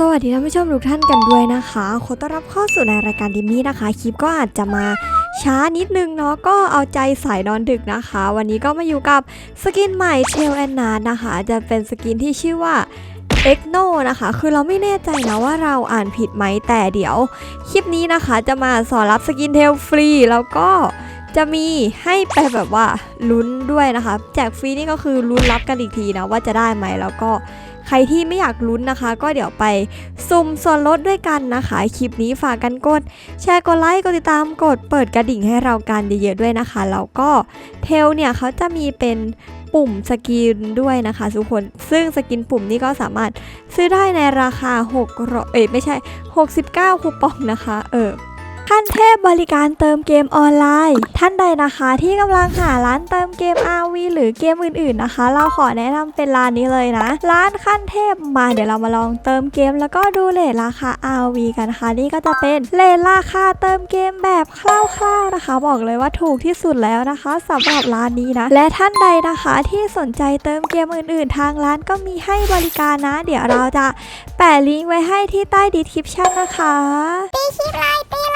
สวัสดีท่านผู้ชมทุกท่านกันด้วยนะคะ ขอต้อนรับเข้าสู่ในรายการดิมมี่นะคะ คลิปก็อาจจะมาช้านิดนึงเนาะ ก็เอาใจสายนอนดึกนะคะ วันนี้ก็มาอยู่กับสกินใหม่เชลแอนนานะคะ จะเป็นสกินที่ชื่อว่า e x n o นะคะ คือเราไม่แน่ใจนะว่าเราอ่านผิดไหมแต่เดี๋ยว คลิปนี้นะคะจะมาสอนรับสกินเทลฟรีแล้วก็ จะมีให้ไปแบบว่าลุ้นด้วยนะคะ แจกฟรีนี่ก็คือลุ้นรับกันอีกทีนะว่าจะได้ไหมแล้วก็ใครที่ไม่อยากลุ้นนะคะ ก็เดี๋ยวไปสุ่มส่วนลดด้วยกันนะคะ คลิปนี้ฝากกันกด แชร์กดไลค์กดติดตามกดเปิดกระดิ่งให้เรากันเยอะๆด้วยนะคะแล้วก็เทลเนี่ยเขาจะมีเป็นปุ่มสกินด้วยนะคะทุกคนซึ่งสกินปุ่มนี้ก็สามารถซื้อได้ในราคา6เอ้ยไม่ใช่ 69คูปองนะคะ เออ ขั้นเทพบริการเติมเกมออนไลน์ ท่านใดนะคะที่กำลังหาร้านเติมเกม RV หรือเกมอื่นๆนะคะ เราขอแนะนำเป็นร้านนี้เลยนะ ร้านขั้นเทพมาเดี๋ยวเรามาลองเติมเกม แล้วก็ดูเลทราคา RV กันนะคะ นี่ก็จะเป็นเลทราคาเติมเกมแบบคร่าวๆนะคะ บอกเลยว่าถูกที่สุดแล้วนะคะสำหรับร้านนี้นะ และท่านใดนะคะที่สนใจเติมเกมอื่น ๆ ทางร้านก็มีให้บริการนะ เดี๋ยวเราจะแปะลิงก์ไว้ให้ที่ใต้ดีสคริปชั่นนะคะตีคลิปเลยตีเล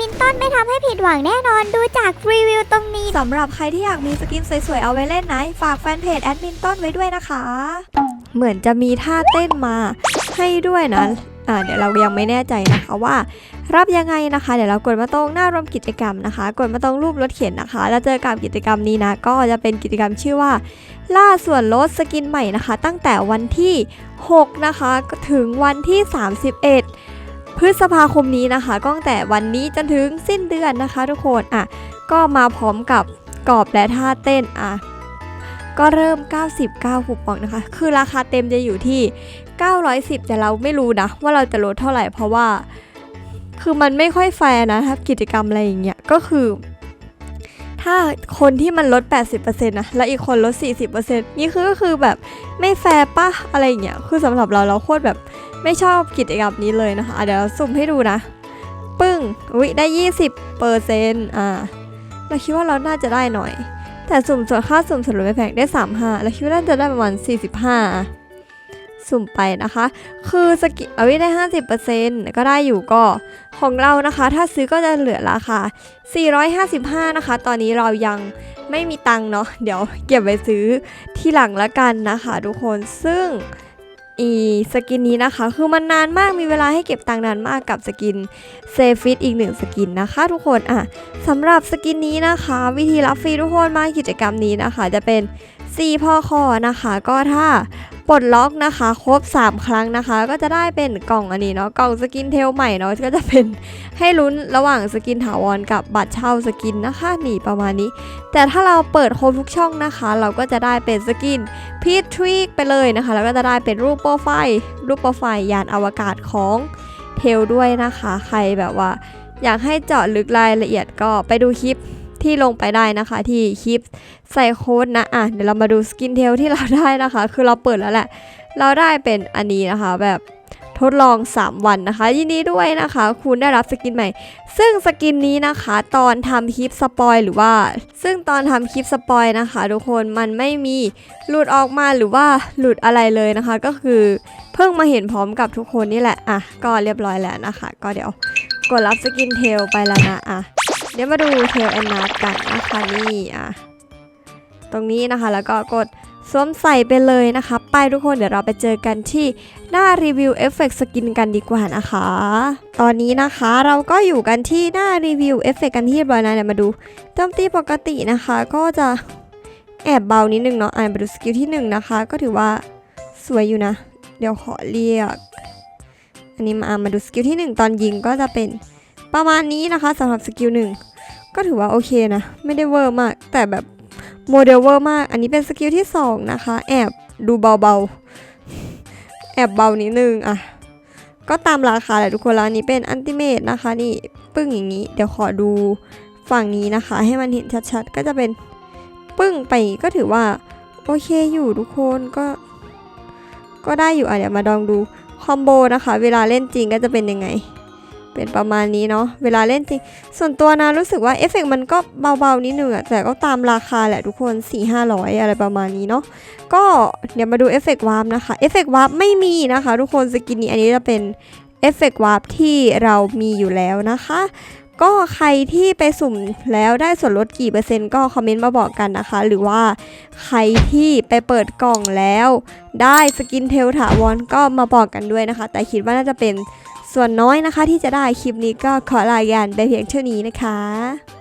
มินต้นไม่ทำให้ผิดหวังแน่นอนดูจากรีวิวตรงนี้ สำหรับใครที่อยากมีสกินสวยๆเอาไว้เล่นนะ ฝากแฟนเพจแอดมินต้นไว้ด้วยนะคะ เหมือนจะมีท่าเต้นมาให้ด้วยนะอ่าเดี๋ยวเรายังไม่แน่ใจนะคะว่า รับยังไงนะคะ เดี๋ยวเรากดมาตรงหน้ารวมกิจกรรมนะคะ กดมาตรงรูปรถเข็นนะคะ แล้วเจอกับกิจกรรมนี้นะ ก็จะเป็นกิจกรรมชื่อว่า ล่าส่วนลดสกินใหม่นะคะ ตั้งแต่วันที่ 6 นะคะถึงวันที่ 31 พฤษภาคมนี้นะคะก็ตั้งแต่วันนี้จนถึงสิ้นเดือนนะคะ ทุกคนอะก็มาพร้อมกับกรอบและท่าเต้นอะก็เริ่ม 99คูปองนะคะ คือราคาเต็มจะอยู่ที่ 910 แต่เราไม่รู้นะ ว่าเราจะลดเท่าไหร่เพราะว่า คือมันไม่ค่อยแฟร์นะถ้ากิจกรรมอะไรอย่างเงี้ยก็คือ ถ้าคนที่มันลด 80%นะแล้วอีกคนลด 40%นี่คือก็คือแบบไม่แฟร์ปะอะไรอย่างเงี้ยคือสำหรับเราเราโคตรแบบ ไม่ชอบกิจกรรมนี้เลยนะคะ เดี๋ยวสุ่มให้ดูนะ ปึ้งอุ๊ยได้ 20เปอร์เซ็นต์อ่าเราคิดว่าเราน่าจะได้หน่อย แต่สุ่มส่วนค่าสุ่มส่วนลดไม่แพงได้ 35เราคิดว่าน่าจะได้ประมาณ 45อะสุ่มไปนะคะ คือสกิเอาไว้ได้ 50%ก็ได้อยู่ก็ของเรานะคะ ถ้าซื้อก็จะเหลือราคา 455 นะคะ ตอนนี้เรายังไม่มีตังค์เนาะเดี๋ยวเก็บไว้ซื้อที่หลังละกันนะคะ ทุกคนซึ่ง อีสกินนี้นะคะ คือมันนานมากมีเวลาให้เก็บตังนานมากกับสกินเซฟิตอีกหนึ่งสกินนะคะ ทุกคนอะสำหรับสกินนี้นะคะ วิธีรับฟรีทุกคนมากิจกรรมนี้นะคะ จะเป็น 4พ่อคอนะคะ ก็ถ้า ปลดล็อกนะคะ ครบ 3 ครั้งนะคะ ก็จะได้เป็นกล่องอันนี้เนาะกล่องสกินเทลใหม่เนาะก็จะเป็นให้ลุ้นระหว่างสกินถาวรกับบัตรเช่าสกินนะคะนี่ประมาณนี้ แต่ถ้าเราเปิดครบทุกช่องนะคะ เราก็จะได้เป็นสกินพีททวีกไปเลยนะคะ แล้วก็จะได้เป็นรูปโปรไฟล์รูปโปรไฟล์ยานอวกาศของเทลด้วยนะคะ ใครแบบว่า อยากให้เจาะลึกรายละเอียดก็ไปดูคลิป ที่ลงไปได้นะคะ ที่คลิปใส่โค้ดนะอะเดี๋ยวเรามาดูสกินเทลที่เราได้นะคะ คือเราเปิดแล้วแหละ เราได้เป็นอันนี้นะคะแบบทดลอง 3 วันนะคะ ยินดีด้วยนะคะ คุณได้รับสกินใหม่ ซึ่งสกินนี้นะคะ ตอนทำคลิปสปอยหรือว่า ซึ่งตอนทำคลิปสปอยนะคะ ทุกคนมันไม่มีหลุดออกมาหรือว่าหลุดอะไรเลยนะคะ ก็คือเพิ่งมาเห็นพร้อมกับทุกคนนี่แหละอะก็เรียบร้อยแล้วนะคะ ก็เดี๋ยวกดรับสกินเทลไปแล้วนะอะ เดี๋ยวมาดูเทลแอนนากันนะคะนี่อะตรงนี้นะคะแล้วก็กดสวมใส่ไปเลยนะคะ ไปทุกคนเดี๋ยวเราไปเจอกันที่หน้ารีวิวเอฟเฟกสกินกันดีกว่านะคะ ตอนนี้นะคะเราก็อยู่กันที่หน้ารีวิวเอฟเฟกกันที่เรียบร้อยนะเดี๋ยวมาดูโจมตีปกตินะคะ ก็จะแอบเบานิดนึงเนาะอ่านมาดูสกิลที่หนึ่งนะคะ ก็ถือว่าสวยอยู่นะ เดี๋ยวขอเรียก อันนี้มาอ่านมาดูสกิลที่หนึ่งตอนยิงก็จะเป็น ประมาณนี้นะคะสำหรับสกิลหนึ่งก็ถือว่าโอเคนะ ไม่ได้เวอร์มาก แต่แบบโมเดลเวอร์มาก อันนี้เป็นสกิลที่สองนะคะ แอบดูเบาๆ แอบเบานิดนึงอะ ก็ตามราคาแหละทุกคนแล้วนนี้เป็นอันติเมตนะคะ นี่ปึ้งอย่างนี้ เดี๋ยวขอดูฝั่งนี้นะคะ ให้มันเห็นชัดๆ ก็จะเป็นปึ้งไปก็ถือว่า โอเคอยู่ทุกคนก็ก็ได้อยู่อะเดี๋ยวมาลองดูคอมโบนะคะ เวลาเล่นจริงก็จะเป็นยังไง เป็นประมาณนี้เนาะเวลาเล่นจริง ส่วนตัวนะรู้สึกว่าเอฟเฟกต์มันก็เบาๆนิดนึงอะแต่ก็ตามราคาแหละทุกคน 4 5 0 0 อะไรประมาณนี้เนาะก็เดี๋ยวมาดูเอฟเฟกต์วาร์ปนะคะเอฟเฟกต์วาร์ปไม่มีนะคะทุกคนสกินนี้อันนี้จะเป็นเอฟเฟกต์วาร์ปที่เรามีอยู่แล้วนะคะก็ใครที่ไปสุ่มแล้วได้ส่วนลดกี่เปอร์เซ็นต์ก็คอมเมนต์มาบอกกันนะคะ หรือว่าใครที่ไปเปิดกล่องแล้ว ได้สกินเทลถาวรก็มาบอกกันด้วยนะคะ แต่คิดว่าน่าจะเป็น ส่วนน้อยนะคะที่จะได้คลิปนี้ก็ขอลากันไปเพียงเท่านี้นะคะ